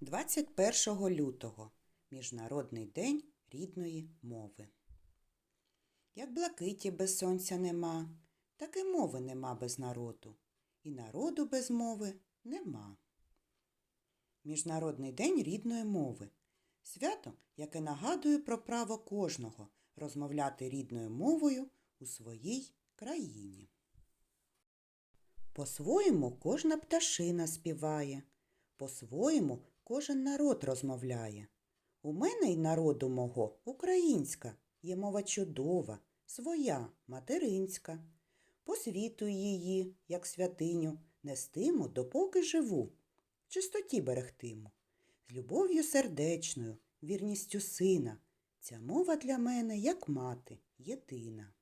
21 лютого Міжнародний день рідної мови. Як блакиті без сонця нема, так і мови нема без народу, і народу без мови нема. Міжнародний день рідної мови. Свято, яке нагадує про право кожного розмовляти рідною мовою у своїй країні. По-своєму кожна пташина співає, по-своєму кожен народ розмовляє. У мене й народу мого українська, є мова чудова, своя, материнська. Посвітую її, як святиню, нестиму, допоки живу, чистоті берегтиму. З любов'ю сердечною, вірністю сина. Ця мова для мене, як мати, єдина.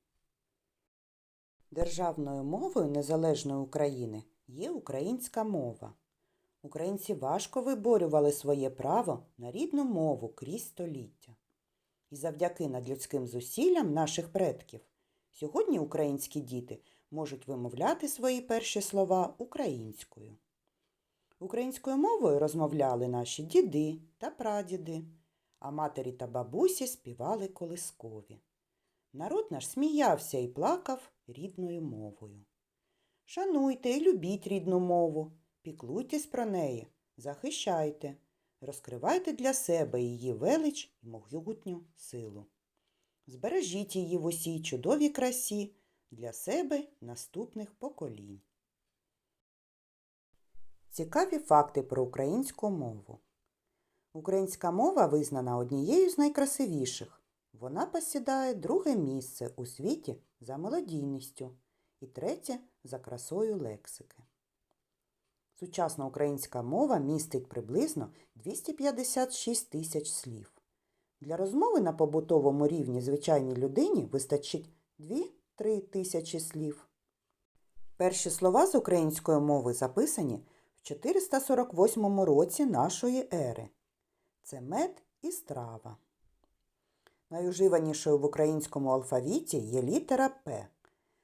Державною мовою Незалежної України є українська мова. Українці важко виборювали своє право на рідну мову крізь століття. І завдяки надлюдським зусиллям наших предків сьогодні українські діти можуть вимовляти свої перші слова українською. Українською мовою розмовляли наші діди та прадіди, а матері та бабусі співали колискові. Народ наш сміявся і плакав рідною мовою. Шануйте і любіть рідну мову, піклуйтесь про неї, захищайте, розкривайте для себе її велич і могутню силу. Збережіть її в усій чудовій красі для себе наступних поколінь. Цікаві факти про українську мову. Українська мова визнана однією з найкрасивіших. Вона посідає друге місце у світі за мелодійністю і третє за красою лексики. Сучасна українська мова містить приблизно 256 тисяч слів. Для розмови на побутовому рівні звичайній людині вистачить 2-3 тисячі слів. Перші слова з української мови записані в 448 році нашої ери. Це мед і страва. Найуживанішою в українському алфавіті є літера П.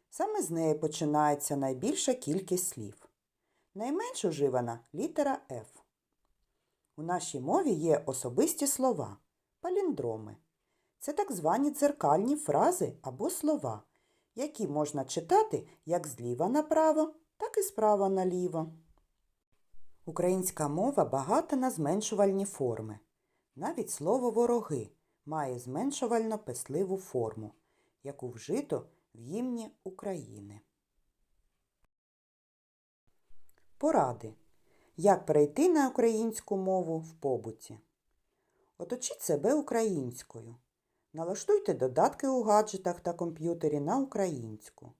Саме з неї починається найбільша кількість слів. Найменш уживана літера Ф. У нашій мові є особисті слова паліндроми. Це так звані дзеркальні фрази або слова, які можна читати як зліва направо, так і справа наліво. Українська мова багата на зменшувальні форми. Навіть слово вороги має зменшувально песливу форму, яку вжито в гімні України. Поради. Як перейти на українську мову в побуті? Оточіть себе українською. Налаштуйте додатки у гаджетах та комп'ютері на українську.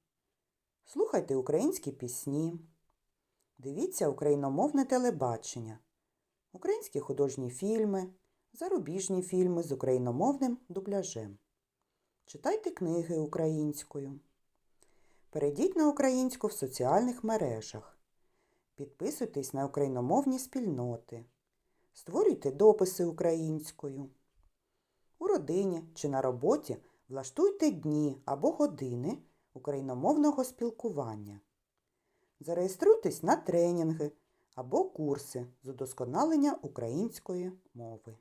Слухайте українські пісні. Дивіться україномовне телебачення, українські художні фільми, зарубіжні фільми з україномовним дубляжем. Читайте книги українською. Перейдіть на українську в соціальних мережах. Підписуйтесь на україномовні спільноти. Створюйте дописи українською. У родині чи на роботі влаштуйте дні або години україномовного спілкування. Зареєструйтесь на тренінги або курси з удосконалення української мови.